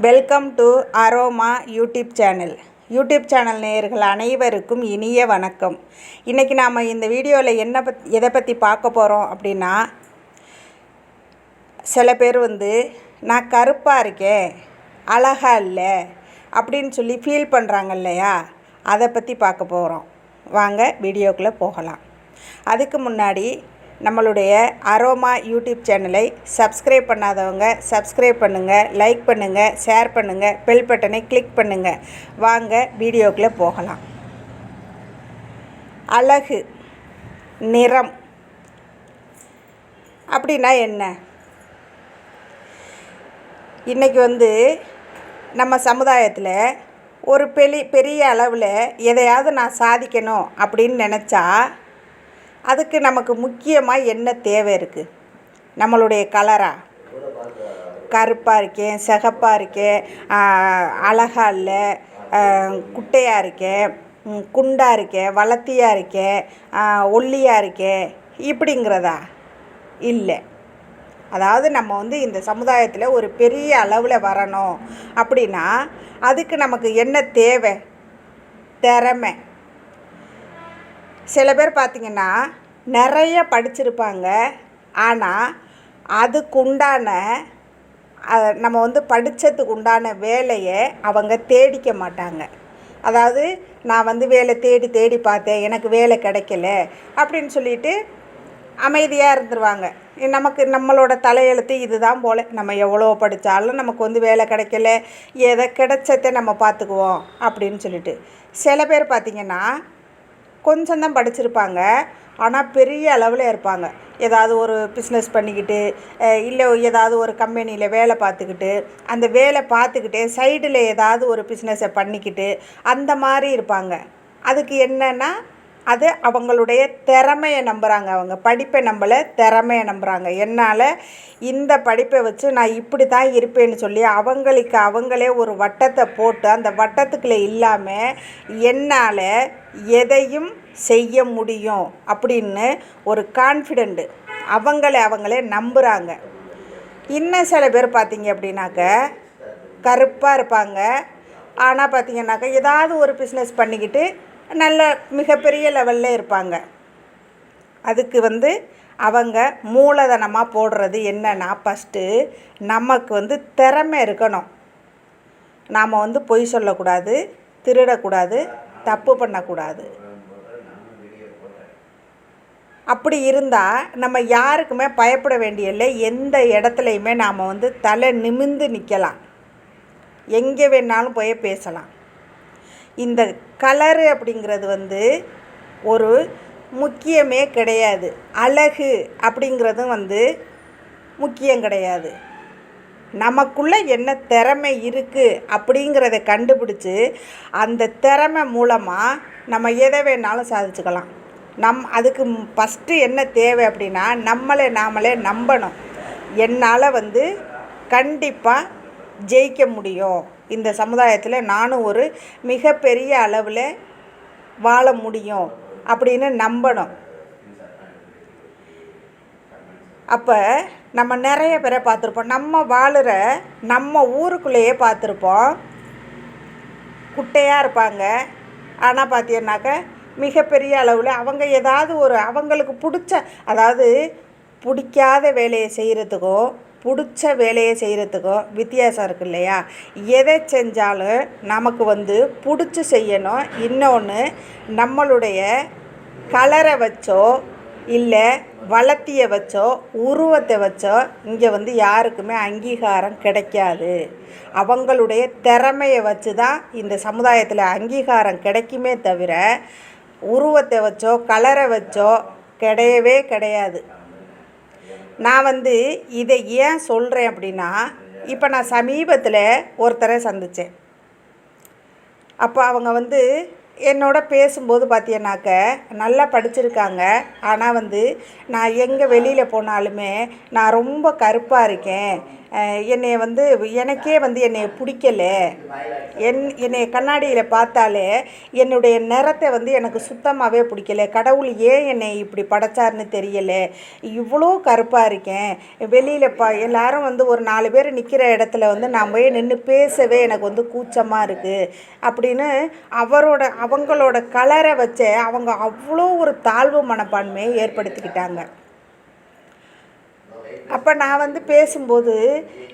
Welcome to Aroma YouTube channel. YouTube channel நேயர்கள் அனைவருக்கும் இனிய வணக்கம். இன்றைக்கி நாம் இந்த வீடியோவில் என்ன பத் எதை பற்றி பார்க்க போகிறோம் அப்படின்னா சில பேர் வந்து நான் கருப்பாக இருக்கேன் அழகாக இல்லை அப்படின்னு சொல்லி ஃபீல் பண்ணுறாங்க இல்லையா? அதை பற்றி பார்க்க போகிறோம் வாங்க வீடியோக்குள்ளே போகலாம். அதுக்கு முன்னாடி நம்மளுடைய அரோமா யூடியூப் சேனலை சப்ஸ்கிரைப் பண்ணாதவங்க சப்ஸ்கிரைப் பண்ணுங்கள் லைக் பண்ணுங்கள் ஷேர் பண்ணுங்கள் பெல் பட்டனை கிளிக் பண்ணுங்கள் வாங்க வீடியோக்குள்ளே போகலாம். அழகு நிறம். அப்படின்னா என்ன? இன்றைக்கி வந்து நம்ம சமுதாயத்தில் ஒரு பெரிய பெரிய அளவில் எதையாவது நான் சாதிக்கணும் அப்படின்னு நினச்சா அதுக்கு நமக்கு முக்கியமாக என்ன தேவை இருக்குது நம்மளுடைய கலரா? கருப்பாக இருக்கேன் சிகப்பாக இருக்கேன் அழகா இல்லை குட்டையாக இருக்கேன் குண்டாக இருக்கேன் வளர்த்தியாக இருக்கேன் ஒல்லியாக இருக்கேன் இப்படிங்கிறதா? இல்லை. அதாவது நம்ம வந்து இந்த சமுதாயத்தில் ஒரு பெரிய அளவில் வரணும் அப்படின்னா அதுக்கு நமக்கு என்ன தேவை? திறமை. சில பேர் பார்த்திங்கன்னா நிறைய படிச்சிருப்பாங்க. ஆனால் அதுக்குண்டான நம்ம வந்து படித்ததுக்கு உண்டான வேலையை அவங்க தேடிக்க மாட்டாங்க. அதாவது நான் வந்து வேலை தேடி தேடி பார்த்தேன். எனக்கு வேலை கிடைக்கல அப்படின்னு சொல்லிட்டு அமைதியாக இருந்துருவாங்க. நமக்கு நம்மளோட தலையெழுத்து இதுதான் போல். நம்ம எவ்வளோ படித்தாலும் நமக்கு வந்து வேலை கிடைக்கல. எதை கிடைச்சதை நம்ம பார்த்துக்குவோம் அப்படின்னு சொல்லிட்டு. சில பேர் பார்த்திங்கன்னா கொஞ்சம்தான் படிச்சிருப்பாங்க. ஆனால் பெரிய அளவில் இருப்பாங்க. ஏதாவது ஒரு பிஸ்னஸ் பண்ணிக்கிட்டு இல்லை ஏதாவது ஒரு கம்பெனியில் வேலை பார்த்துக்கிட்டு அந்த வேலை பார்த்துக்கிட்டே சைடில் ஏதாவது ஒரு பிஸ்னஸை பண்ணிக்கிட்டு அந்த மாதிரி இருப்பாங்க. அதுக்கு என்னென்னா அது அவங்களுடைய திறமையை நம்புகிறாங்க அவங்க. படிப்பை நம்பலை திறமையை நம்புகிறாங்க என்னால் இந்த படிப்பை வச்சு நான் இப்படி தான் இருப்பேன்னு சொல்லி அவங்களுக்கு அவங்களே ஒரு வட்டத்தை போட்டு அந்த வட்டத்துக்குள்ளே இல்லாமல் என்னால் எதையும் செய்ய முடியும் அப்படின்னு ஒரு கான்ஃபிடெண்ட்டு அவங்களே அவங்களே நம்புகிறாங்க இன்னும் சில பேர் பார்த்தீங்க அப்படின்னாக்க கருப்பாக இருப்பாங்க. ஆனால் பார்த்திங்கனாக்கா ஏதாவது ஒரு பிஸ்னஸ் பண்ணிக்கிட்டு நல்ல மிகப்பெரிய லெவலில் இருப்பாங்க. அதுக்கு வந்து அவங்க மூலதனமாக போடுறது என்னன்னா ஃபஸ்ட்டு நமக்கு வந்து திறமை இருக்கணும். நாம் வந்து பொய் சொல்லக்கூடாது திருடக்கூடாது தப்பு பண்ணக்கூடாது. அப்படி இருந்தால் நம்ம யாருக்குமே பயப்பட வேண்டியதில்லை. எந்த இடத்துலையுமே நாம் வந்து தலை நிமிந்து நிற்கலாம் எங்கே வேணாலும் போய் பேசலாம். இந்த கலரு அப்படிங்கிறது வந்து ஒரு முக்கியமே கிடையாது. அழகு அப்படிங்கிறதும் வந்து முக்கியம் கிடையாது. நமக்குள்ளே என்ன திறமை இருக்குது அப்படிங்கிறத கண்டுபிடிச்சி அந்த திறமை மூலமாக நம்ம எதை வேணாலும் சாதிச்சுக்கலாம். நம் அதுக்கு ஃபஸ்ட்டு என்ன தேவை அப்படின்னா நம்மளை நாமளே நம்பணும். என்னால் வந்து கண்டிப்பாக ஜெயிக்க முடியும். இந்த சமுதாயத்தில் நானும் ஒரு மிகப்பெரிய அளவில் வாழ முடியும் அப்படின்னு நம்பணும். அப்போ நம்ம நிறைய பேரை பார்த்துருப்போம். நம்ம வாழுற நம்ம ஊருக்குள்ளேயே பார்த்துருப்போம். குட்டையாக இருப்பாங்க. ஆனால் பார்த்தீங்கன்னாக்க மிகப்பெரிய அளவில் அவங்க ஏதாவது ஒரு அவங்களுக்கு பிடிச்ச அதாவது பிடிக்காத வேலையை செய்கிறதுக்கும் பிடிச்ச வேலையை செய்கிறதுக்கும் வித்தியாசம் இருக்கு இல்லையா? எதை செஞ்சாலும் நமக்கு வந்து பிடிச்சி செய்யணும். இன்னொன்று நம்மளுடைய கலரை வச்சோ இல்லை வளர்த்திய வச்சோ உருவத்தை வச்சோ இங்கே வந்து யாருக்குமே அங்கீகாரம் கிடைக்காது. அவங்களுடைய திறமையை வச்சு தான் இந்த சமுதாயத்தில் அங்கீகாரம் கிடைக்குமே தவிர உருவத்தை வச்சோ கலரை வச்சோ கிடையவே கிடையாது. நான் வந்து இதை ஏன் சொல்கிறேன் அப்படின்னா இப்போ நான் சமீபத்தில் ஒருத்தரை சந்தித்தேன் அப்போ அவங்க வந்து என்னோட பேசும்போது பார்த்தீங்கன்னாக்க நல்லா படிச்சிருக்காங்க. ஆனால் வந்து நான் எங்கே வெளியில் போனாலுமே நான் ரொம்ப கருப்பாக இருக்கேன். என்னை வந்து எனக்கே வந்து என்னை பிடிக்கல. என் என்னை கண்ணாடியில் பார்த்தாலே என்னுடைய நிறத்தை வந்து எனக்கு சுத்தமாகவே பிடிக்கல. கடவுள் ஏன் என்னை இப்படி படைச்சாருன்னு தெரியலை. இவ்வளோ கருப்பாக இருக்கேன். வெளியில் பா எல்லாரும் வந்து ஒரு நாலு பேர் நிற்கிற இடத்துல வந்து நான் போய் நின்று பேசவே எனக்கு வந்து கூச்சமாக இருக்குது அப்படின்னு அவரோட அவங்களோட கலரை வச்சே அவங்க அவ்வளோ ஒரு தாழ்வு மனப்பான்மையை ஏற்படுத்திக்கிட்டாங்க. அப்போ நான் வந்து பேசும்போது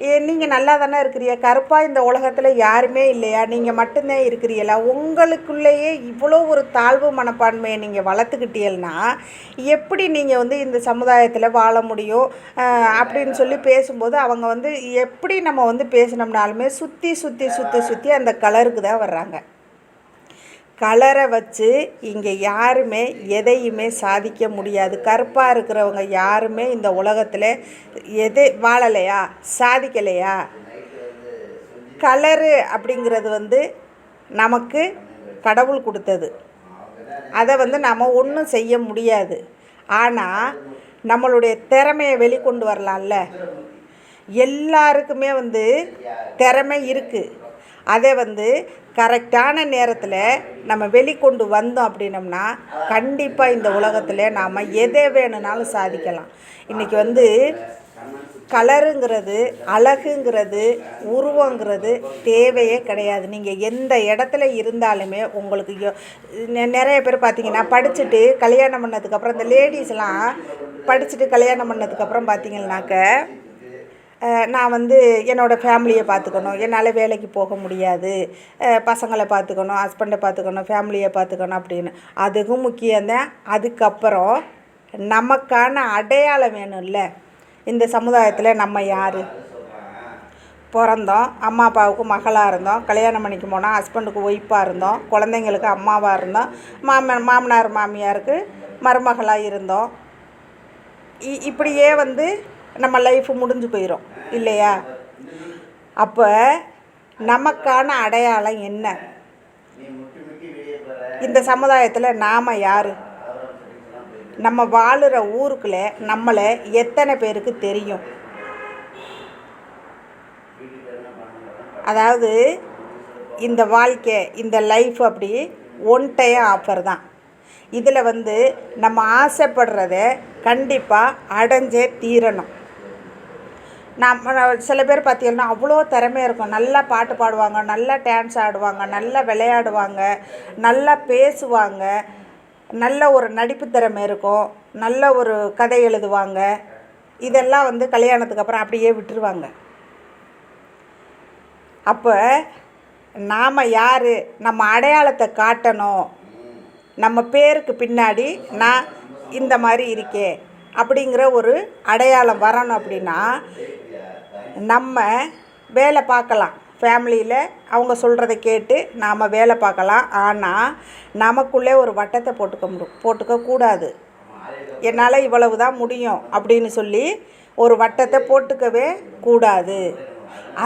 ஏ நீங்கள் நல்லா தானே இருக்கிறியா கருப்பாக இந்த உலகத்தில் யாருமே இல்லையா? நீங்கள் மட்டும்தான் இருக்கிறீங்களா? உங்களுக்குள்ளேயே இவ்வளோ ஒரு தாழ்வு மனப்பான்மையை நீங்கள் வளர்த்துக்கிட்டீங்கன்னா எப்படி நீங்கள் வந்து இந்த சமுதாயத்தில் வாழ முடியும்? அப்படின்னு சொல்லி பேசும்போது அவங்க வந்து எப்படி நம்ம வந்து பேசினோம்னாலுமே சுற்றி சுற்றி சுற்றி சுற்றி அந்த கலருக்கு தான் வர்றாங்க. கலரை வச்சு இங்கே யாருமே எதையுமே சாதிக்க முடியாது. கருப்பாக இருக்கிறவங்க யாருமே இந்த உலகத்தில் எது வாழலையா? சாதிக்கலையா? கலரு அப்படிங்கிறது வந்து நமக்கு கடவுள் கொடுத்தது. அதை வந்து நம்ம ஒன்றும் செய்ய முடியாது. ஆனால் நம்மளுடைய திறமையை வெளிக்கொண்டு வரலாம்ல. எல்லாருக்குமே வந்து திறமை இருக்குது அதை வந்து கரெக்டான நேரத்தில் நம்ம வெளிக்கொண்டு வந்தோம் அப்படின்னம்னா கண்டிப்பாக இந்த உலகத்தில் நாம் எதை வேணும்னாலும் சாதிக்கலாம். இன்றைக்கி வந்து கலருங்கிறது அழகுங்கிறது உருவங்கிறது தேவையே கிடையாது. நீங்கள் எந்த இடத்துல இருந்தாலுமே உங்களுக்கு யோ- நெ- நிறைய பேர் பார்த்தீங்கன்னா படிச்சுட்டு கல்யாணம் பண்ணதுக்கப்புறம் இந்த லேடிஸ்லாம் படிச்சுட்டு கல்யாணம் பண்ணதுக்கப்புறம் பார்த்தீங்கன்னாக்க நான் வந்து என்னோடய ஃபேமிலியை பார்த்துக்கணும். என்னால் வேலைக்கு போக முடியாது. பசங்களை பார்த்துக்கணும் ஹஸ்பண்டை பார்த்துக்கணும் ஃபேமிலியை பார்த்துக்கணும் அப்படின்னு. அதுக்கும் முக்கியம்தான். அதுக்கப்புறம் நமக்கான அடையாளம் வேணும்ல. இந்த சமுதாயத்தில் நம்ம யார்? பிறந்தோம். அம்மா அப்பாவுக்கு மகளாக இருந்தோம். கல்யாணம் பண்ணிக்கு போனோம். ஹஸ்பண்டுக்கு ஒய்ஃபாக இருந்தோம். குழந்தைங்களுக்கு அம்மாவாக இருந்தோம். மாமன் மாமனார் மாமியாருக்கு மருமகளாக இருந்தோம். இ- இப்படியே வந்து நம்ம லைஃப் முடிஞ்சு போயிடும் இல்லையா? அப்போ நமக்கான அடையாளம் என்ன? இந்த சமுதாயத்தில் நாம் யார்? நம்ம வாழுற ஊருக்குள்ளே நம்மளை எத்தனை பேருக்கு தெரியும்? அதாவது இந்த வாழ்க்கை இந்த லைஃப் அப்படி ஒன் டைம் ஆஃபர் தான். இதில் வந்து நம்ம ஆசைப்படுறத கண்டிப்பாக அடைஞ்சே தீரணும். நம்ம சில பேர் பார்த்தீங்கன்னா அவ்வளோ திறமையாக இருக்கும். நல்லா பாட்டு பாடுவாங்க நல்லா டான்ஸ் ஆடுவாங்க நல்லா விளையாடுவாங்க நல்லா பேசுவாங்க. நல்ல ஒரு நடிப்பு திறமை இருக்கும். நல்ல ஒரு கதை எழுதுவாங்க. இதெல்லாம் வந்து கல்யாணத்துக்கு அப்புறம் அப்படியே விட்டுருவாங்க. அப்போ நாம் யார்? நம்ம அடையாளத்தை காட்டணும். நம்ம பேருக்கு பின்னாடி நான் இந்த மாதிரி இருக்கே அப்படிங்கிற ஒரு அடையாளம் வரணும் அப்படின்னா நம்ம வேலை பார்க்கலாம். ஃபேமிலியில் அவங்க சொல்கிறத கேட்டு நாம் வேலை பார்க்கலாம். ஆனால் நமக்குள்ளே ஒரு வட்டத்தை போட்டுக்க முடியும் போட்டுக்க கூடாது. என்னால் இவ்வளவு தான் முடியும் அப்படின்னு சொல்லி ஒரு வட்டத்தை போட்டுக்கவே கூடாது.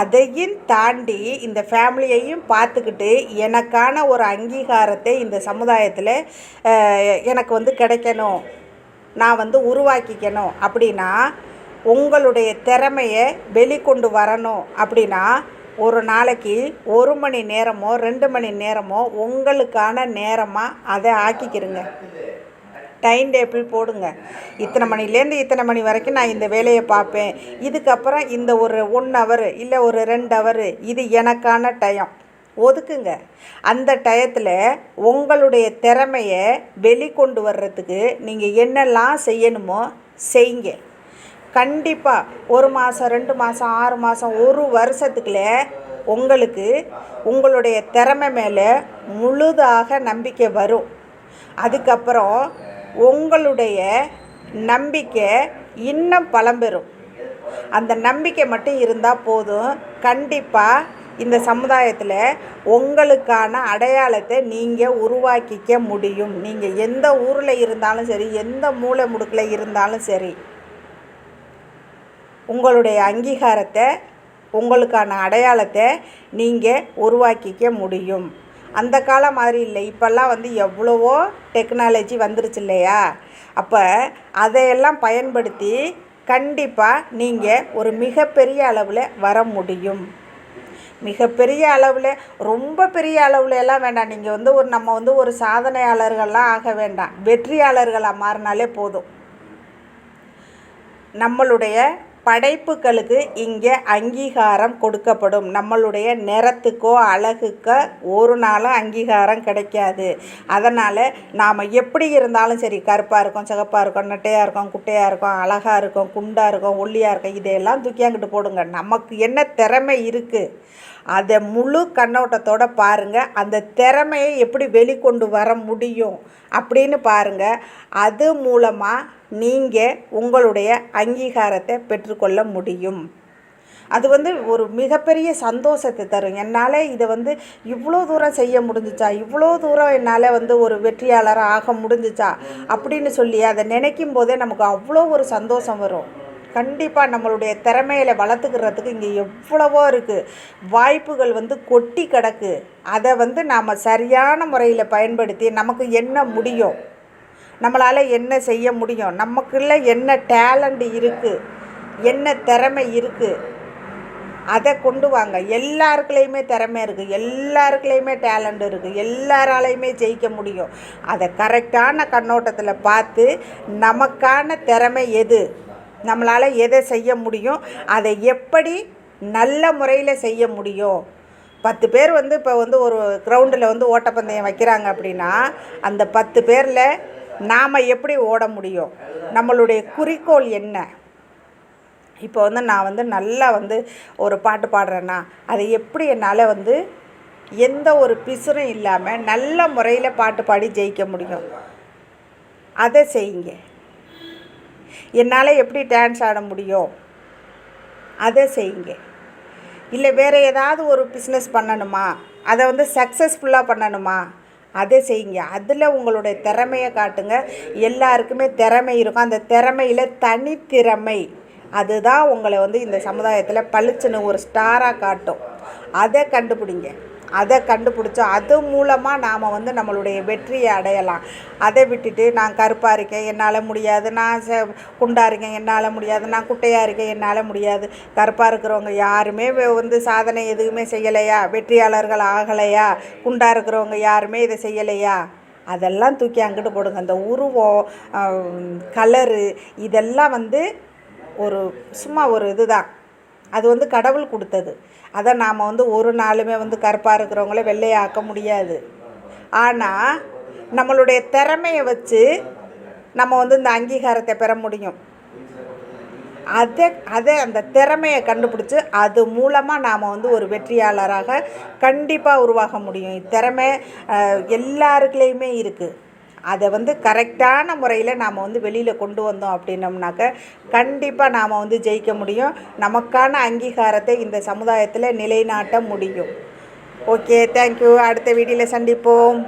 அதையும் தாண்டி இந்த ஃபேமிலியையும் பார்த்துக்கிட்டு எனக்கான ஒரு அங்கீகாரத்தை இந்த சமுதாயத்தில் எனக்கு வந்து கிடைக்கணும். நான் வந்து உருவாக்கிக்கணும். அப்படின்னா உங்களுடைய திறமையை வெளிக்கொண்டு வரணும் அப்படின்னா ஒரு நாளைக்கு ஒரு மணி நேரமோ ரெண்டு மணி நேரமோ உங்களுக்கான நேரமாக அதை ஆக்கிக்கிறங்க டைம் டேபிள் போடுங்க. இத்தனை மணிலேருந்து இத்தனை மணி வரைக்கும் நான் இந்த வேலையை பார்ப்பேன். இதுக்கப்புறம் இந்த ஒரு ஒன் ஹவர் இல்லை ஒரு ரெண்டு ஹவர் இது எனக்கான டைம் ஒதுக்குங்க. அந்த டயத்தில் உங்களுடைய திறமையை வெளிக்கொண்டு வர்றதுக்கு நீங்கள் என்னெல்லாம் செய்யணுமோ செய்யுங்க. கண்டிப்பாக ஒரு மாதம் ரெண்டு மாதம் ஆறு மாதம் ஒரு வருஷத்துக்குள்ளே உங்களுக்கு உங்களுடைய திறமை மேலே முழுதாக நம்பிக்கை வரும். அதுக்கப்புறம் உங்களுடைய நம்பிக்கை இன்னும் பலம்பெறும். அந்த நம்பிக்கை மட்டும் இருந்தால் போதும். கண்டிப்பாக இந்த சமுதாயத்தில் உங்களுக்கான அடையாளத்தை நீங்கள் உருவாக்கிக்க முடியும். நீங்கள் எந்த ஊரில் இருந்தாலும் சரி எந்த மூலை முடுக்கில் இருந்தாலும் சரி. உங்களுடைய அங்கீகாரத்தை உங்களுக்கான அடையாளத்தை நீங்கள் உருவாக்கிக்க முடியும். அந்த காலம் மாதிரி இல்லை. இப்போல்லாம் வந்து எவ்வளவோ டெக்னாலஜி வந்துருச்சு இல்லையா? அப்போ அதையெல்லாம் பயன்படுத்தி கண்டிப்பாக நீங்கள் ஒரு மிகப்பெரிய அளவில் வர முடியும். மிகப்பெரிய அளவில் ரொம்ப பெரிய அளவில் எல்லாம் வேண்டாம். நீங்கள் வந்து ஒரு நம்ம வந்து ஒரு சாதனையாளர்கள்லாம் ஆக வேண்டாம். வெற்றியாளர்களாக மாறினாலே போதும். நம்மளுடைய படைப்புகளுக்கு இங்கே அங்கீகாரம் கொடுக்கப்படும். நம்மளுடைய நிறத்துக்கோ அழகுக்கோ ஒரு நாளும் அங்கீகாரம் கிடைக்காது. அதனால் நாம் எப்படி இருந்தாலும் சரி கருப்பாக இருக்கும் சிகப்பாக இருக்கும் நெட்டையாக இருக்கும் குட்டையாக இருக்கும் அழகாக இருக்கும் குண்டாக இருக்கும் ஒல்லியாக இருக்கும் இதையெல்லாம் தூக்கியாங்கிட்டு போடுங்க. நமக்கு என்ன திறமை இருக்குது அதை முழு கண்ணோட்டத்தோட பாருங்கள் அந்த திறமையை எப்படி வெளிக்கொண்டு வர முடியும் அப்படின்னு பாருங்கள் அது மூலமாக நீங்கள் உங்களுடைய அங்கீகாரத்தை பெற்றுக்கொள்ள முடியும். அது வந்து ஒரு மிகப்பெரிய சந்தோஷத்தை தரும். என்னால் இதை வந்து இவ்வளோ தூரம் செய்ய முடிஞ்சிச்சா? இவ்வளோ தூரம் என்னால் வந்து ஒரு வெற்றியாளராக ஆக முடிஞ்சிச்சா? அப்படின்னு சொல்லி அதை நினைக்கும் போதே நமக்கு அவ்வளோ ஒரு சந்தோஷம் வரும். கண்டிப்பாக நம்மளுடைய திறமையில வளர்த்துக்கிறதுக்கு இங்கே எவ்வளவோ இருக்குது வாய்ப்புகள் வந்து கொட்டி கிடக்கு. அதை வந்து நாம் சரியான முறையில் பயன்படுத்தி நமக்கு என்ன முடியும்? நம்மளால் என்ன செய்ய முடியும்? நமக்குள்ள என்ன டேலண்ட் இருக்குது என்ன திறமை இருக்குது அதை கொண்டு வாங்க. எல்லாருக்குலேயுமே திறமை இருக்குது எல்லாருக்குலேயுமே டேலண்ட் இருக்குது எல்லாராலையுமே ஜெயிக்க முடியும். அதை கரெக்டான கண்ணோட்டத்தில் பார்த்து நமக்கான திறமை எது? நம்மளால் எதை செய்ய முடியும்? அதை எப்படி நல்ல முறையில் செய்ய முடியும்? பத்து பேர் வந்து இப்போ வந்து ஒரு கிரவுண்டில் வந்து ஓட்டப்பந்தயம் வைக்கிறாங்க அப்படின்னா அந்த பத்து பேரில் நாம் எப்படி ஓட முடியும்? நம்மளுடைய குறிக்கோள் என்ன? இப்போ வந்து நான் வந்து நல்லா வந்து ஒரு பாட்டு பாடுறேன்னா அதை எப்படி என்னால் வந்து எந்த ஒரு பிசுறும் இல்லாமல் நல்ல முறையில் பாட்டு பாடி ஜெயிக்க முடியும்? அதை செய்யுங்க. என்னால் எப்படி டான்ஸ் ஆட முடியும்? அதை செய்யுங்க. இல்லை வேறு ஏதாவது ஒரு பிஸ்னஸ் பண்ணணுமா? அதை வந்து சக்ஸஸ்ஃபுல்லாக பண்ணணுமா? அதை செய்யுங்க. அதில் உங்களுடைய திறமையை காட்டுங்க. எல்லாருக்குமே திறமை இருக்கும். அந்த திறமையில் தனித்திறமை அதுதான் உங்களை வந்து இந்த சமுதாயத்தில் பளிச்சுன்னு ஒரு ஸ்டாராக காட்டும். அதை கண்டுபிடிங்க. அதை கண்டுபிடிச்சோம். அது மூலமாக நாம் வந்து நம்மளுடைய வெற்றியை அடையலாம். அதை விட்டுட்டு நான் கருப்பாக இருக்கேன் என்னால் முடியாது. நான் ச குண்டாக இருக்கேன் என்னால் முடியாது. நான் குட்டையாக இருக்கேன் என்னால் முடியாது. கருப்பாக இருக்கிறவங்க யாருமே வந்து சாதனை எதுவுமே செய்யலையா? வெற்றியாளர்கள் ஆகலையா? குண்டாக இருக்கிறவங்க யாருமே இதை செய்யலையா? அதெல்லாம் தூக்கி அங்கிட்டு போடுங்க. அந்த உருவம் கலரு இதெல்லாம் வந்து ஒரு சும்மா ஒரு இதுதான். அது வந்து கடவுள் கொடுத்தது. அதை நாம் வந்து ஒரு நாளுமே வந்து கருப்பாக இருக்கிறவங்கள வெள்ளையாக்க முடியாது. ஆனால் நம்மளுடைய திறமையை வச்சு நம்ம வந்து இந்த அங்கீகாரத்தை பெற முடியும். அதை அதை அந்த திறமையை கண்டுபிடிச்சி அது மூலமாக நாம் வந்து ஒரு வெற்றியாளராக கண்டிப்பாக உருவாக முடியும். திறமை எல்லாருக்குலேயுமே இருக்குது அதை வந்து கரெக்டான முறையில் நாம் வந்து வெளியில் கொண்டு வந்தோம் அப்படின்னம்னாக்க கண்டிப்பாக நாம் வந்து ஜெயிக்க முடியும். நமக்கான அங்கீகாரத்தை இந்த சமுதாயத்தில் நிலைநாட்ட முடியும். ஓகே தேங்க்யூ அடுத்த வீடியோவில் சந்திப்போம்.